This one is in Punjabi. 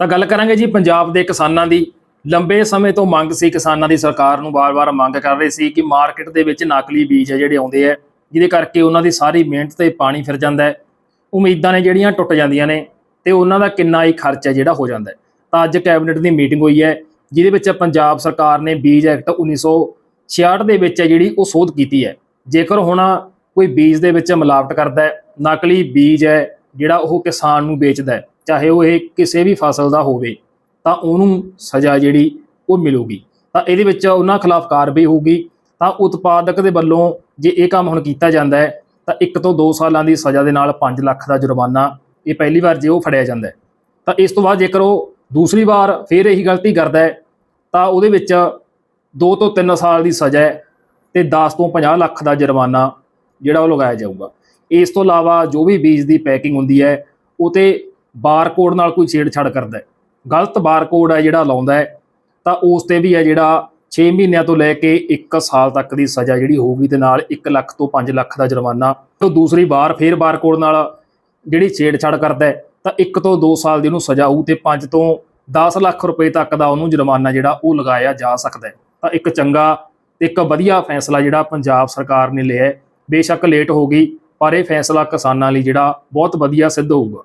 ਤਾਂ ਗੱਲ ਕਰਾਂਗੇ ਜੀ ਪੰਜਾਬ ਦੇ ਕਿਸਾਨਾਂ ਦੀ। ਲੰਬੇ ਸਮੇਂ ਤੋਂ ਮੰਗ ਸੀ ਕਿਸਾਨਾਂ ਦੀ, ਸਰਕਾਰ ਨੂੰ ਵਾਰ-ਵਾਰ ਮੰਗ ਕਰ ਰਹੇ ਸੀ ਕਿ ਮਾਰਕੀਟ ਦੇ ਵਿੱਚ ਨਕਲੀ ਬੀਜ ਹੈ ਜਿਹੜੇ ਆਉਂਦੇ ਆ, ਜਿਹਦੇ ਕਰਕੇ ਉਹਨਾਂ ਦੀ ਸਾਰੀ ਮਿਹਨਤ ਤੇ ਪਾਣੀ ਫਿਰ ਜਾਂਦਾ ਹੈ। ਉਮੀਦਾਂ ਨੇ ਜਿਹੜੀਆਂ ਟੁੱਟ ਜਾਂਦੀਆਂ ਨੇ ਤੇ ਉਹਨਾਂ ਦਾ ਕਿੰਨਾ ਹੀ ਖਰਚਾ ਜਿਹੜਾ ਹੋ ਜਾਂਦਾ ਹੈ। ਤਾਂ ਅੱਜ ਕੈਬਨਿਟ ਦੀ ਮੀਟਿੰਗ ਹੋਈ ਹੈ, ਜਿਹਦੇ ਵਿੱਚ ਪੰਜਾਬ ਸਰਕਾਰ ਨੇ ਬੀਜ ਐਕਟ 1966 ਦੇ ਵਿੱਚ ਹੈ ਜਿਹੜੀ ਉਹ ਸੋਧ ਕੀਤੀ ਹੈ। ਜੇਕਰ ਹੁਣ ਕੋਈ ਬੀਜ ਦੇ ਵਿੱਚ ਮਿਲਾਵਟ ਕਰਦਾ ਹੈ, ਨਕਲੀ ਬੀਜ ਹੈ ਜਿਹੜਾ ਉਹ ਕਿਸਾਨ ਨੂੰ ਵੇਚਦਾ ਹੈ, ਚਾਹੇ ਉਹ ਇਹ ਕਿਸੇ ਵੀ ਫਸਲ ਦਾ ਹੋਵੇ, ਤਾਂ ਉਹਨੂੰ ਸਜ਼ਾ ਜਿਹੜੀ ਉਹ ਮਿਲੂਗੀ। ਤਾਂ ਇਹਦੇ ਵਿੱਚ ਉਹਨਾਂ ਖਿਲਾਫ ਕਾਰਵਾਈ ਹੋਊਗੀ। ਤਾਂ ਉਤਪਾਦਕ ਦੇ ਵੱਲੋਂ ਜੇ ਇਹ ਕੰਮ ਹੁਣ ਕੀਤਾ ਜਾਂਦਾ ਹੈ, ਤਾਂ 1 ਤੋਂ 2 ਸਾਲਾਂ ਦੀ ਸਜ਼ਾ ਦੇ ਨਾਲ 5 ਲੱਖ ਦਾ ਜੁਰਮਾਨਾ ਇਹ ਪਹਿਲੀ ਵਾਰ ਜੇ ਉਹ ਫੜਿਆ ਜਾਂਦਾ ਤਾਂ ਇਸ ਤੋਂ ਬਾਅਦ ਜੇਕਰ ਉਹ ਦੂਸਰੀ ਵਾਰ ਫੇਰ ਇਹੀ ਗਲਤੀ ਕਰਦਾ ਹੈ, ਤਾਂ ਉਹਦੇ ਵਿੱਚ 2 ਤੋਂ 3 ਸਾਲ ਦੀ ਸਜ਼ਾ ਹੈ ਤੇ 10 ਤੋਂ 50 ਲੱਖ ਦਾ ਜੁਰਮਾਨਾ ਜਿਹੜਾ ਉਹ ਲਗਾਇਆ ਜਾਊਗਾ। ਇਸ ਤੋਂ ਇਲਾਵਾ ਜੋ ਵੀ ਬੀਜ ਦੀ ਪੈਕਿੰਗ ਹੁੰਦੀ ਹੈ, ਉਹ ਤੇ ਬਾਰਕੋਡ ਨਾਲ ਕੋਈ ਛੇੜਛਾੜ ਕਰਦਾ ਹੈ। ਗਲਤ ਬਾਰਕੋਡ ਹੈ ਜਿਹੜਾ ਲਾਉਂਦਾ ਹੈ, ਤਾਂ ਉਸ ਤੇ ਵੀ ਹੈ ਜਿਹੜਾ 6 ਮਹੀਨਿਆਂ ਤੋਂ ਲੈ ਕੇ 1 ਸਾਲ ਤੱਕ ਦੀ ਸਜ਼ਾ ਜਿਹੜੀ ਹੋਊਗੀ ਤੇ ਨਾਲ 1 ਲੱਖ ਤੋਂ 5 ਲੱਖ ਦਾ ਜੁਰਮਾਨਾ। ਤੋਂ ਦੂਸਰੀ ਵਾਰ ਫੇਰ ਬਾਰਕੋਡ ਨਾਲ ਜਿਹੜੀ ਛੇੜਛਾੜ ਕਰਦਾ ਹੈ, ਤਾਂ 1 ਤੋਂ 2 ਸਾਲ ਦੀ ਉਹਨੂੰ ਸਜ਼ਾ ਹੋਊ ਤੇ 5 ਤੋਂ 10 ਲੱਖ ਰੁਪਏ ਤੱਕ ਦਾ ਉਹਨੂੰ ਜੁਰਮਾਨਾ ਜਿਹੜਾ ਉਹ ਲਗਾਇਆ ਜਾ ਸਕਦਾ ਹੈ। ਤਾਂ ਇੱਕ ਚੰਗਾ ਤੇ ਇੱਕ ਵਧੀਆ ਫੈਸਲਾ ਜਿਹੜਾ ਪੰਜਾਬ ਸਰਕਾਰ ਨੇ ਲਿਆ ਬੇਸ਼ੱਕ ਲੇਟ ਹੋ ਗਈ ਪਰ ਇਹ ਫੈਸਲਾ ਕਿਸਾਨਾਂ ਲਈ ਜਿਹੜਾ ਬਹੁਤ ਵਧੀਆ ਸਿੱਧ ਹੋਊਗਾ।